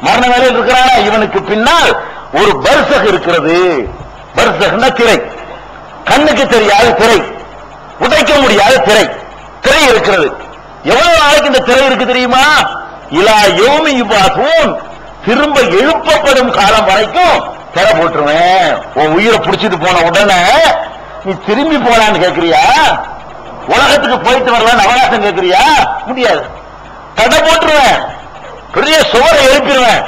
மரண வேலையில் இருக்கிறானா? இவனுக்கு பின்னால் ஒரு பர்சக் இருக்கிறது. பர்சக்னா திரை. கண்ணுக்கு தெரியாத திரை. உடைக்க முடியாத திரை. திரை இருக்கிறது. எவ்வளவு நாளைக்கு இந்த திரை இருக்கு தெரியுமா? இலா யோமி யுபாசூன். திரும்ப எழுப்பப்படும் காலம் வரைக்கும் திரை போட்டுருவேன். உன் உயிரை பிடிச்சிட்டு போன உடனே நீ திரும்பி போலான்னு கேட்கிறியா உலகத்துக்கு போயிட்டு வரலான்னு அவகாசம் கேட்கிறியா முடியாது. தடை போட்டுருவேன். பெரிய சுவரை எழுப்பிடுவேன்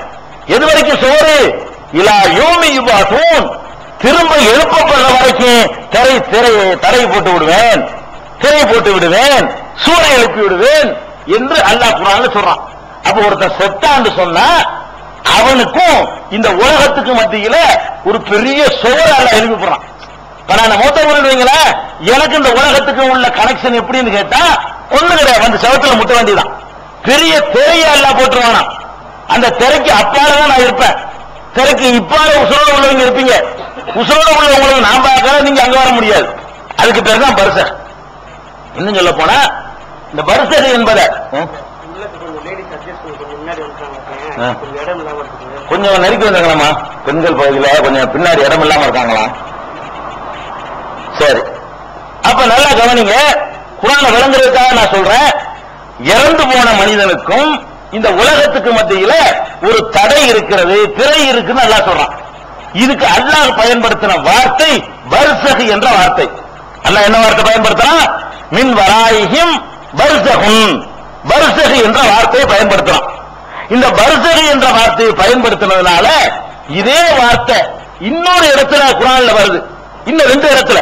எது வரைக்கும் சுவரு? இலா யோமி யுபாசூன். திரும்ப எழுப்பப்படுற வரைக்கும் திரை திரை தடை போட்டு விடுவேன். திரை போட்டு விடுவேன். சூறை எழுப்பி விடுவேன் என்று அல்லாஹ் குரான் சொல்றான். அப்ப ஒருத்தன் செத்தான்னு சொன்னா அவனுக்கும் இந்த உலகத்துக்கு மத்தியில ஒரு பெரிய சுவரை அல்ல எழுப்பி போடுறான். இப்ப நான் மூத்த வைங்களா எனக்கு இந்த உலகத்துக்கு உள்ள கனெக்ஷன் எப்படின்னு கேட்டா ஒண்ணு கிடையாது. அந்த செவத்துல முட்ட வேண்டியதான் பெரிய திரையை அல்லா போட்டுருவானா? அந்த திரைக்கு அப்பால தான் நான் இருப்பேன். திரைக்கு இப்பால உசுரோட உள்ளவங்க இருப்பீங்க. உசுரோட உள்ளவங்களுக்கு நான் பார்க்கல நீங்க அங்க வர முடியாது. அதுக்கு பேர் தான் பரிசர். இன்னும் சொல்ல போனா இந்த பரிசர் என்பதை ம், கொஞ்சம் நெருக்கி வந்தாங்களாமா பெண்கள் பகுதியில் கொஞ்சம் பின்னாடி இடம் இல்லாம இருக்காங்களா? சரி. அப்ப நல்லா கவனிங்க. குரான விளங்குறதுக்காக நான் சொல்றேன். இறந்து போன மனிதனுக்கும் இந்த உலகத்துக்கு மத்தியில ஒரு தடை இருக்கிறது திரை இருக்குன்னு நல்லா சொல்றான். இதுக்கு அல்லாஹ் பயன்படுத்தின வார்த்தை வர்சகு என்ற வார்த்தை. அல்லாஹ் என்ன வார்த்தை பயன்படுத்தினா மின் வராயிஹிம் வர்சகும் வர்சகு என்ற வார்த்தையை பயன்படுத்தினான் இந்த வர்சகு என்ற வார்த்தையை பயன்படுத்தினதுனால இதே வார்த்தை இன்னொரு இடத்துல குரான்ல வருது. இன்னும் ரெண்டு இடத்துல.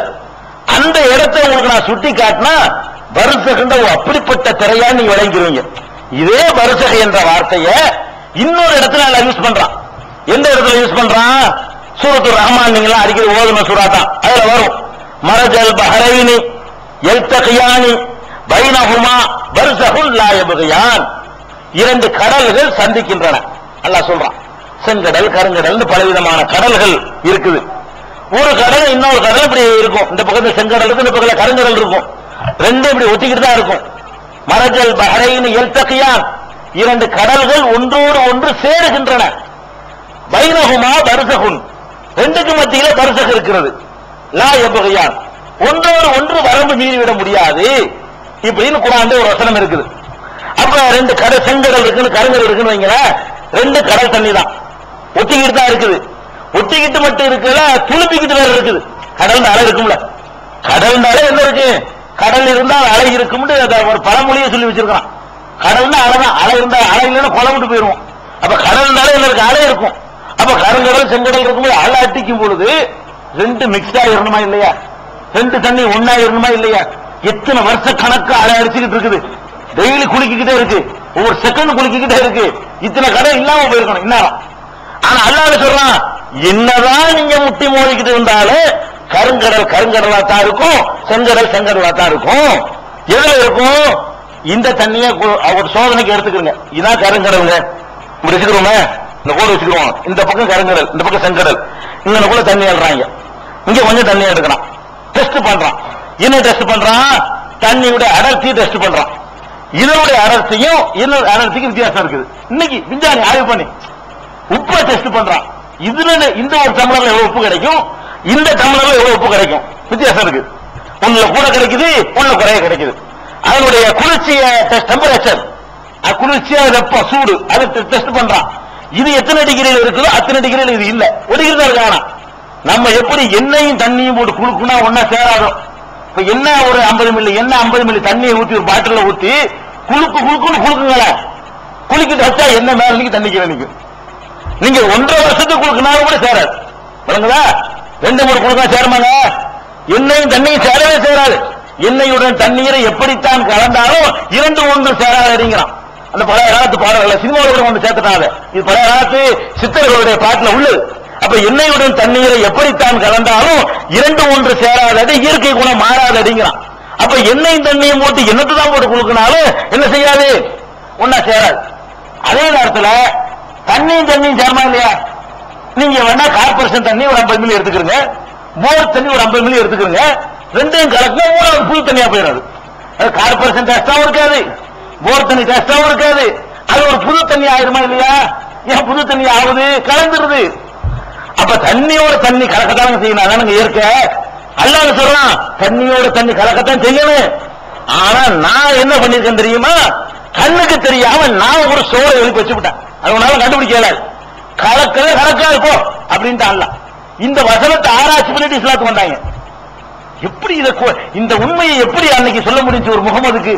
அந்த இடத்தை உங்களுக்கு நான் சுட்டி காட்டினா பரிசகண்ட அப்படிப்பட்ட திரையா நீங்க விளங்கிடுவீங்க இதே பரிசக என்ற வார்த்தைய இன்னொரு இடத்துல நான் யூஸ் பண்றான். எந்த இடத்துல யூஸ் பண்றான்? சூரத்து ரஹ்மான் நீங்களா அடிக்கடி ஓதுன சூரா தான் அதுல வரும். மரஜல் பஹரைனி எல்தகியானி பைனஹுமா வருசகுல் லாயபுகையான் இரண்டு கடல்கள் சந்திக்கின்றன. நல்லா சொல்றான். செங்கடல் கருங்கடல்னு பலவிதமான கடல்கள் இருக்குது. ஒரு கடல் இன்னொரு கடல் இப்படி இருக்கும். இந்த பக்கத்துல செங்கடல் இருக்கும் இந்த பக்கத்துல கருங்கடல் இருக்கும். ரெண்டும் இப்படி ஒட்டிக்கிட்டு தான் இருக்கும். மரஜல் பஹரைன் எல்தகியான். இரண்டு கடல்கள் ஒன்றோடு ஒன்று சேருகின்றன. பைனகுமா பருசகுன். ரெண்டுக்கு மத்தியில பருசகு இருக்கிறது. லா எபகையான். ஒன்றோடு ஒன்று வரம்பு மீறிவிட முடியாது. இப்படின்னு குரான் ஒரு வசனம் இருக்குது. அப்ப ரெண்டு கடல் செங்கடல் இருக்குன்னு கருங்கல் இருக்குன்னு வைங்களேன். ரெண்டு கடல் தண்ணி தான். ஒட்டிக்கிட்டு தான் இருக்குது. ஒட்டிக்கிட்டு மட்டும் இருக்குல்ல துளுப்பிக்கிட்டு வேற இருக்குது. கடல் அலை இருக்கும்ல. கடல்னால என்ன இருக்கு? கடல் இருந்தால் அலை இருக்கும்னு ஒரு பழமொழியை சொல்லி வச்சிருக்கான் கடல்னா அலை தான் அலை இருந்தா அலை இல்லைன்னா கொலை விட்டு போயிருவோம் அப்ப கடல் என்ன இருக்கு அலை இருக்கும். அப்ப கருங்கடல் செங்கடல் இருக்கும்போது அலை அட்டிக்கும் பொழுது ரெண்டு மிக்ஸ் இருக்கணுமா இல்லையா? ரெண்டு தண்ணி ஒன்னா இருக்கணுமா இல்லையா? எத்தனை வருஷ கணக்கு அலை அடிச்சுக்கிட்டு இருக்குது. டெய்லி குளிக்கிட்டே இருக்கு. ஒவ்வொரு செகண்ட் குளிக்கிட்டே இருக்கு. இத்தனை கடல் இல்லாம போயிருக்கணும். இன்னாரம் ஆனா அல்லாத சொல்றான் என்னதான் நீங்க முட்டி மோதிக்கிட்டு இருந்தாலும் கருங்கடல் கருங்கடலா தான் இருக்கும் செங்கடல் செங்கடலா தான் இருக்கும். எதுல இருக்கும்? இந்த தண்ணிய ஒரு சோதனைக்கு எடுத்துக்கிறங்க. இதான் கருங்கடலுங்க. வச்சுக்கிறோமே இந்த கோடு வச்சுக்கிறோம் இந்த பக்கம் கருங்கடல் இந்த பக்கம் செங்கடல். இங்கனக்குள்ள தண்ணி எழுறாங்க இங்க கொஞ்சம் தண்ணி எடுக்கிறான். டெஸ்ட் பண்றான். என்ன டெஸ்ட் பண்றான்? தண்ணியோட அடர்த்தி டெஸ்ட் பண்றான். இதனுடைய அடர்த்தியும் இன்னொரு அடர்த்திக்கும் வித்தியாசம் இருக்குது. இன்னைக்கு விஞ்ஞானி ஆய்வு பண்ணி உப்பை டெஸ்ட் பண்றான். இதுல இந்த ஒரு தமிழர்ல எவ்வளவு உப்பு கிடைக்கும். இந்த டம்ளர்ல எவ்வளவு உப்பு கிடைக்கும்? வித்தியாசம் இருக்கு. ஒண்ணுல கூட கிடைக்குது ஒண்ணுல குறைய கிடைக்குது. அதனுடைய குளிர்ச்சிய டெம்பரேச்சர் குளிர்ச்சியா வெப்பம் சூடு. அதை டெஸ்ட் பண்றான். இது எத்தனை டிகிரியில் இருக்குதோ அத்தனை டிகிரியில் இது இல்ல. ஒரு டிகிரி தான் இருக்கானா நம்ம எப்படி எண்ணெயும் தண்ணியும் போட்டு குளுக்குனா ஒன்னா சேராதோ? இப்ப என்ன ஒரு 50 மில்லி என்ன 50 மில்லி தண்ணியை ஊத்தி ஒரு பாட்டில ஊத்தி குளுக்கு குளுக்குன்னு குழுக்குங்களேன் குளிக்கிட்டு வச்சா என்ன மேல நிக்க தண்ணி கீழே நிக்கும். நீங்க ஒன்றரை வருஷத்துக்கு கொடுக்கனாலும் கூட சேராது. விளங்குதா? ரெண்டு மூணு கொடுக்க சேருமாங்க? எண்ணெயும் தண்ணியும் சேரவே சேராது. எண்ணெயுடன் தண்ணீரை எப்படித்தான் கலந்தாலும் இரண்டு ஒன்று சேராது அப்படிங்கிறான் அந்த பழைய காலத்து பாடல்கள் சினிமாவில் வந்து சேர்த்துட்டாங்க. இது பழைய காலத்து சித்தர்களுடைய பாட்டில் உள்ளது. அப்ப எண்ணெயுடன் தண்ணீரை எப்படித்தான் கலந்தாலும் இரண்டு ஒன்று சேராதது இயற்கை குணம் மாறாது அப்படிங்கிறான் அப்ப எண்ணெயும் தண்ணியும் போட்டு என்னத்தை தான் போட்டு கொடுக்கனாலும் என்ன செய்யாது? ஒன்னா சேராது. அதே நேரத்துல தண்ணியும் தண்ணியும் சேரமா இல்லையா? நீங்க வேணா கார்பரேஷன் தண்ணி ஒரு 50 மில்லி எடுத்துக்கிறீங்க. போர் தண்ணி ஒரு 50 மில்லி எடுத்துக்கிறீங்க. ரெண்டையும் கலக்கும் மூணாவது புது தண்ணியா போயிடாது. அது கார்பரேஷன் டேஸ்டாவும் இருக்காது. போர் தண்ணி டேஸ்டாவும் இருக்காது. அது ஒரு புது தண்ணி ஆயிருமா இல்லையா? ஏன் புது தண்ணி ஆகுது? கலந்துருது. அப்ப தண்ணியோட தண்ணி கலக்கத்தானே செய்யணும். அதானுங்க இயற்கை. அல்லாத சொல்றான் தண்ணியோட தண்ணி கலக்கத்தான் செய்யணும். ஆனா நான் என்ன பண்ணிருக்கேன் தெரியுமா? கண்ணுக்கு தெரியாம நான் ஒரு சோறை எழுப்பி வச்சுவிட்டேன். அது உன்னால கண்டுபிடிக்கல கலக்கவே கலக்காது போ அப்படின்ட்டு அல்ல. இந்த வசனத்தை ஆராய்ச்சி பண்ணிட்டு இஸ்லாத்துக்கு வந்தாங்க. எப்படி இதை இந்த உண்மையை எப்படி அன்னைக்கு சொல்ல முடிஞ்சு ஒரு முகமதுக்கு?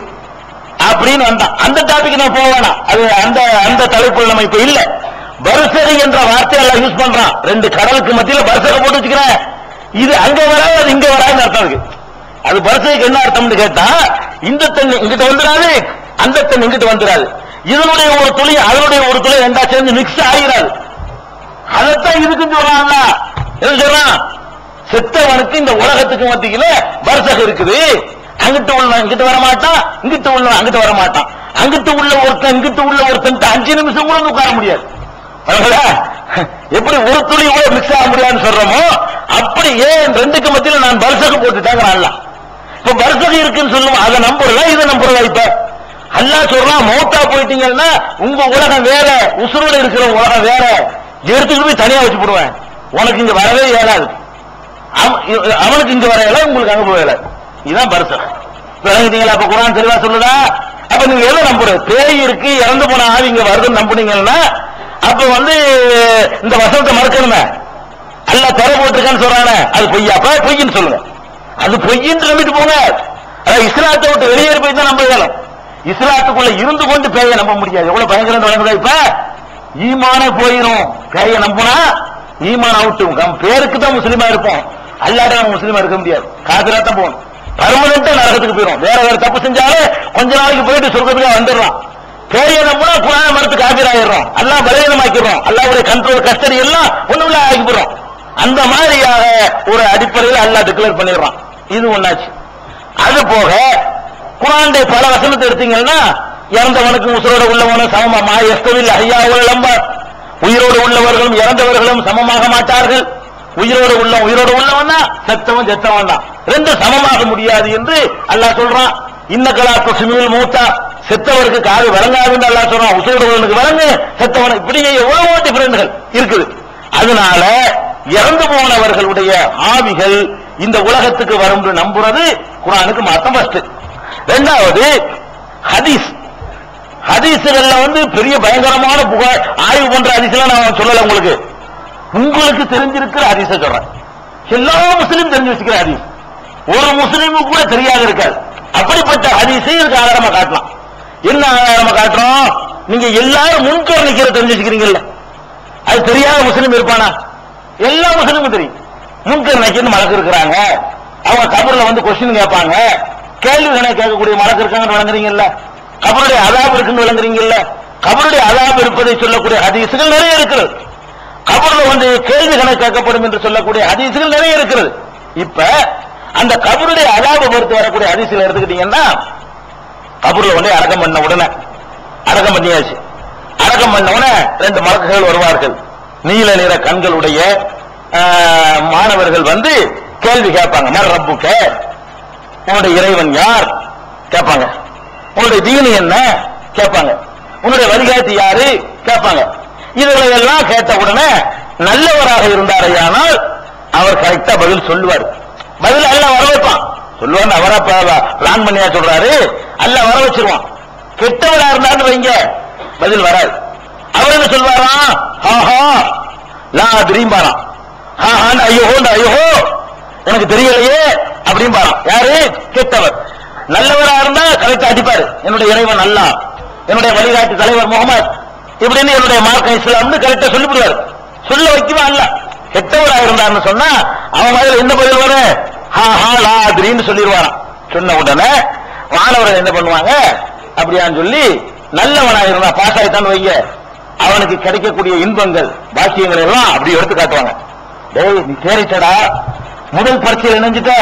அப்படின்னு வந்தான். அந்த டாபிக் நான் போக வேணாம். அது அந்த அந்த தலைப்பு நம்ம இப்ப இல்ல. பர்சரி என்ற வார்த்தையை யூஸ் பண்றான். ரெண்டு கடலுக்கு மத்தியில பர்சரை போட்டு வச்சுக்கிறேன். இது அங்க வராது அது இங்க வராதுன்னு அர்த்தம் இருக்கு அது பர்சரிக்கு என்ன அர்த்தம்னு கேட்டா இந்த தண்ணி இங்கிட்ட வந்துடாது அந்த தண்ணி இங்கிட்ட வந்துடாது. இதனுடைய ஒரு துளி அதனுடைய ஒரு துளி ரெண்டா சேர்ந்து மிக்ஸ் ஆகிறாது. அதைத்தான் இதுக்கும் சொல்றான்ல என்ன சொல்றான்? செத்தவனுக்கு இந்த உலகத்துக்கு மத்தியில வருஷகம் இருக்குது. அங்கிட்டு உள்ள இங்கிட்டு வர மாட்டான் இங்கிட்டு உள்ள அங்கிட்டு வர மாட்டான் அங்கிட்டு உள்ள ஒருத்தன் இங்கிட்டு உள்ள ஒருத்தன் அஞ்சு நிமிஷம் கூட உட்கார முடியாது. எப்படி ஒரு துளி கூட மிக்ஸ் ஆக முடியாதுன்னு சொல்றோமோ அப்படி ஏன் ரெண்டுக்கு மத்தியில நான் பர்சக போட்டுட்டாங்க அல்ல இப்ப பர்சக இருக்குன்னு சொல்லுவோம் அதை நம்புறதா இதை நம்புறதா இப்ப? அல்லா சொல்றான் மௌத்தா போயிட்டீங்கன்னா உங்க உலகம் வேற உசுரோட இருக்கிற உலகம் வேற. எடுத்துக்கிட்டு போய் தனியா வச்சு போடுவேன் உனக்கு இங்க வரவே ஏழாது அவனுக்கு இங்க வர இயலாது உங்களுக்கு அங்க போக இதுதான் பரிசல். விளங்குறீங்களா அப்ப குரான் தெளிவா சொல்லுதா? அப்ப நீங்க எதை நம்புறது? பேய் இருக்கு இறந்து போன ஆவி இங்க வருதுன்னு நம்புனீங்கன்னா அப்ப வந்து இந்த வசனத்தை மறக்கணுமே. அல்ல தர போட்டிருக்கான்னு சொல்றானே அது பொய்யா? அப்ப பொய்ன்னு சொல்லுங்க. அது பொய்ன்னு நம்பிட்டு போங்க. அதான் இஸ்லாத்தை விட்டு வெளியேறி போய் தான் நம்ப இஸ்லாத்துக்குள்ள இருந்து கொண்டு பேயை நம்ப முடியாது. எவ்வளவு பயங்கரம் வழங்குதா இப்ப? ஈமானே போயிடும் பேயை நம்பினா ஈமான் அவுட்டு நம்ம பேருக்கு தான் முஸ்லீமா இருப்போம் அல்லாட நம்ம முஸ்லீமா இருக்க முடியாது. காதிரா தான் போகணும் பர்மனண்டா நரகத்துக்கு போயிடும் வேற வேற தப்பு செஞ்சாலே கொஞ்ச நாளைக்கு போயிட்டு சொர்க்கத்துக்கு வந்துடுறோம். பேயை நம்பினா புராண மரத்துக்கு ஆஜராயிடுறோம் எல்லாம் பலவீனமாக்கிறோம் எல்லாருடைய கண்ட்ரோல் கஸ்டடி எல்லாம் ஒண்ணுமில்ல ஆகிக்கிறோம் அந்த மாதிரியாக ஒரு அடிப்படையில் அல்லா டிக்ளேர் பண்ணிடுறான். இது ஒன்னாச்சு அது போக குரானுடைய பல வசனத்தை எடுத்தீங்கன்னா இறந்தவனுக்கும் உசுரோடு உள்ளவனும் சமமா? மா எஸ்தவில் ஐயா உள்ளம்ப உயிரோடு உள்ளவர்களும் இறந்தவர்களும் சமமாக மாட்டார்கள். உயிரோடு உள்ள உயிரோடு உள்ளவன் தான் செத்தவன் செத்தவன் தான். ரெண்டு சமமாக முடியாது என்று அல்லாஹ் சொல்றான். இன்னக்கலா குசுமில் மூத்தா. செத்தவருக்கு காது வழங்காதுன்னு அல்லாஹ் சொல்றான். உசுரோடு உள்ளவனுக்கு வழங்கு. செத்தவனுக்கு இப்படியே எவ்வளவோ டிஃபரெண்ட்கள் இருக்குது. அதனால இறந்து போனவர்களுடைய ஆவிகள் இந்த உலகத்துக்கு வரும் நம்புறது குரானுக்கு மாத்தம் ஃபர்ஸ்ட் ரெண்டாவது ஹதீஸ். ஹதீசுகள்ல வந்து பெரிய பயங்கரமான புகழ் ஆய்வு பண்ற ஹதீஸ்லாம் நான் சொல்லல உங்களுக்கு. உங்களுக்கு தெரிஞ்சிருக்கிற ஹதீஸ சொல்றேன். எல்லா முஸ்லீம் தெரிஞ்சு வச்சுக்கிற ஹதீஸ். ஒரு முஸ்லீமுக்கு கூட தெரியாது இருக்காது. அப்படிப்பட்ட ஹதீஸை இதுக்கு ஆதாரமா காட்டலாம். என்ன ஆதாரமா காட்டுறோம்? நீங்க எல்லாரும் முன்கர் நிக்கிற தெரிஞ்சு வச்சுக்கிறீங்கல்ல. அது தெரியாத முஸ்லீம் இருப்பானா? எல்லா முஸ்லீமும் தெரியும். முன்கர் நக்கின்னு மலக்கு இருக்கிறாங்க. அவங்க கபர்ல வந்து கொஸ்டின் கேட்பாங்க. கேள்விகளை கேட்கக்கூடிய மலக்கு இருக்காங்கன்னு வழங்குறீங்கல்ல. கபருடைய அதாப் இருக்குன்னு விளங்குறீங்கல்ல? கபருடைய அதாப் இருப்பதை சொல்லக்கூடிய ஹதீசுகள் நிறைய இருக்கிறது கபர்ல வந்து கேள்விகளை கேட்கப்படும் என்று சொல்லக்கூடிய ஹதீசுகள் நிறைய இருக்கிறது இப்ப அந்த கபருடைய அதாபை பொறுத்து வரக்கூடிய ஹதீசுகள் எடுத்துக்கிட்டீங்கன்னா கபூர்ல வந்து அடக்கம் பண்ண உடனே அடக்கம் பண்ணியாச்சு. அடக்கம் பண்ண உடனே ரெண்டு மலக்குகள் வருவார்கள். நீல நிற கண்களுடைய மாணவர்கள் வந்து கேள்வி கேட்பாங்க. மர் ரப்புக்க? உன்னுடைய இறைவன் யார்? கேட்பாங்க. உங்களுடைய தீனி என்ன? கேட்பாங்க. உன்னுடைய வழிகாட்டி யாரு? கேட்பாங்க. இதுகளை எல்லாம் கேட்ட உடனே நல்லவராக இருந்தாரையானால் அவர் கரெக்டா பதில் சொல்லுவார். பதில் அல்ல வர வைப்பான். சொல்லுவார் அவரா பிளான் பண்ணியா சொல்றாரு? அல்ல வர வச்சிருவான். கெட்டவரா இருந்தான்னு வைங்க. பதில் வராது. அவர் என்ன சொல்வாரா? ஆஹா லா திரீம்பாராம் ஐயோ ஐயோஹோண்டு ஐயோஹோ எனக்கு தெரியலையே அப்படிம்பாராம். யாரு? கெட்டவர். நல்லவரா இருந்தா கலைத்து அடிப்பாரு. என்னுடைய இறைவன் அல்லா என்னுடைய வழிகாட்டு தலைவர் முகமது. இப்படின்னு என்னுடைய மார்க்கம் இஸ்லாம்னு கரெக்டா சொல்லிவிடுவார். சொல்ல வைக்குமா அல்ல. கெட்டவரா இருந்தார்னு சொன்னா அவன் மாதிரி என்ன பதில் வரும்? ஹா ஹா லா அதிரின்னு சொல்லிடுவாராம் சொன்ன உடனே மாணவர்கள் என்ன பண்ணுவாங்க? அப்படியான்னு சொல்லி நல்லவனா இருந்தா பாஸ் ஆயிட்டான்னு வைங்க. அவனுக்கு கிடைக்கக்கூடிய இன்பங்கள் பாக்கியங்கள் எல்லாம் அப்படி எடுத்து காட்டுவாங்க. டேய் நீ தேரிச்சடா முதல் பரீட்சையில் இணைஞ்சிட்ட.